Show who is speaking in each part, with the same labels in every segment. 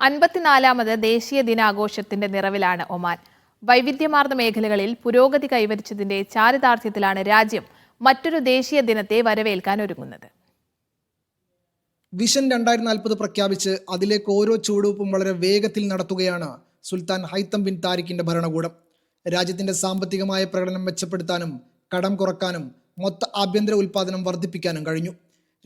Speaker 1: അൻപത്തിനാലാമത് ദേശീയ ദിനാഘോഷത്തിന്റെ നിറവിലാണ് ഒമാൻ. വൈവിധ്യമാർന്ന മേഖലകളിൽ പുരോഗതി കൈവരിച്ചതിന്റെ ചാരിതാർത്ഥ്യത്തിലാണ് രാജ്യം മറ്റൊരു ദേശീയ ദിനത്തെ വരവേൽക്കാൻ ഒരുങ്ങുന്നത്.
Speaker 2: വിഷൻ രണ്ടായിരത്തി നാൽപ്പത് പ്രഖ്യാപിച്ച് അതിലേക്ക് ഓരോ ചുവടുവെപ്പും വളരെ വേഗത്തിൽ നടത്തുകയാണ് സുൽത്താൻ ഹൈത്തം ബിൻ താരിഖിന്റെ ഭരണകൂടം. രാജ്യത്തിന്റെ സാമ്പത്തികമായ പ്രകടനം മെച്ചപ്പെടുത്താനും കടം കുറക്കാനും മൊത്ത ആഭ്യന്തര ഉൽപ്പാദനം വർദ്ധിപ്പിക്കാനും കഴിഞ്ഞു.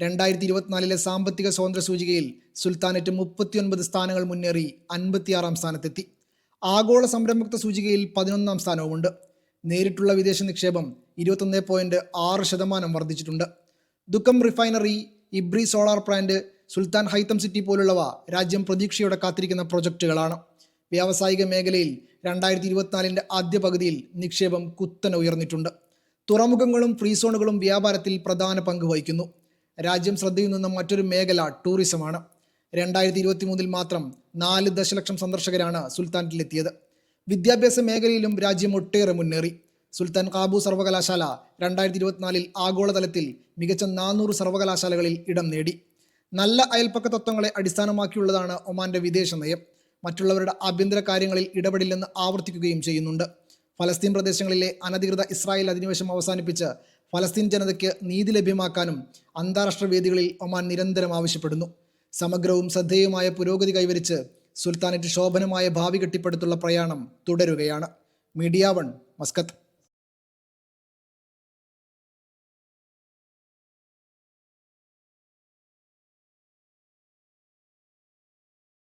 Speaker 2: രണ്ടായിരത്തി ഇരുപത്തിനാലിലെ സാമ്പത്തിക സ്വാതന്ത്ര്യ സൂചികയിൽ സുൽത്താനറ്റ് മുപ്പത്തിയൊൻപത് സ്ഥാനങ്ങൾ മുന്നേറി അൻപത്തിയാറാം സ്ഥാനത്തെത്തി. ആഗോള സംരംഭക്ത സൂചികയിൽ പതിനൊന്നാം സ്ഥാനവുമുണ്ട്. നേരിട്ടുള്ള വിദേശ നിക്ഷേപം ഇരുപത്തൊന്ന് പോയിന്റ് ആറ് ശതമാനം വർദ്ധിച്ചിട്ടുണ്ട്. ദുഃഖം refinery Ibri solar plant Sultan Haitham city പോലുള്ളവ രാജ്യം പ്രതീക്ഷയോടെ കാത്തിരിക്കുന്ന പ്രൊജക്റ്റുകളാണ് വ്യാവസായിക മേഖലയിൽ രണ്ടായിരത്തി ഇരുപത്തിനാലിന്റെ ആദ്യ പകുതിയിൽ നിക്ഷേപം കുത്തനെ ഉയർന്നിട്ടുണ്ട്. തുറമുഖങ്ങളും ഫ്രീ സോണുകളും വ്യാപാരത്തിൽ പ്രധാന പങ്ക് വഹിക്കുന്നു. രാജ്യം ശ്രദ്ധയിൽ നിന്ന മറ്റൊരു മേഖല ടൂറിസമാണ്. രണ്ടായിരത്തി ഇരുപത്തി മൂന്നിൽ മാത്രം നാല് ദശലക്ഷം സന്ദർശകരാണ് സുൽത്താനിലെത്തിയത് വിദ്യാഭ്യാസ മേഖലയിലും രാജ്യം ഒട്ടേറെ മുന്നേറി. സുൽത്താൻ കാബു സർവകലാശാല രണ്ടായിരത്തി ഇരുപത്തിനാലിൽ ആഗോളതലത്തിൽ മികച്ച നാനൂറ് സർവകലാശാലകളിൽ ഇടം നേടി. നല്ല അയൽപ്പക്ക തത്വങ്ങളെ അടിസ്ഥാനമാക്കിയുള്ളതാണ് ഒമാന്റെ വിദേശ നയം. മറ്റുള്ളവരുടെ ആഭ്യന്തര കാര്യങ്ങളിൽ ഇടപെടില്ലെന്ന് ആവർത്തിക്കുകയും ചെയ്യുന്നുണ്ട്. ഫലസ്തീൻ പ്രദേശങ്ങളിലെ അനധികൃത ഇസ്രായേൽ അധിനിവേശം അവസാനിപ്പിച്ച് ഫലസ്തീൻ ജനതയ്ക്ക് നീതി ലഭ്യമാക്കാനും അന്താരാഷ്ട്ര വേദികളിൽ ഒമാൻ നിരന്തരം ആവശ്യപ്പെടുന്നു. സമഗ്രവും ശ്രദ്ധേയവുമായ പുരോഗതി കൈവരിച്ച് സുൽത്താനറ്റ് ശോഭനമായ ഭാവി കെട്ടിപ്പടുത്തുള്ള പ്രയാണം തുടരുകയാണ്. Media one Muscat.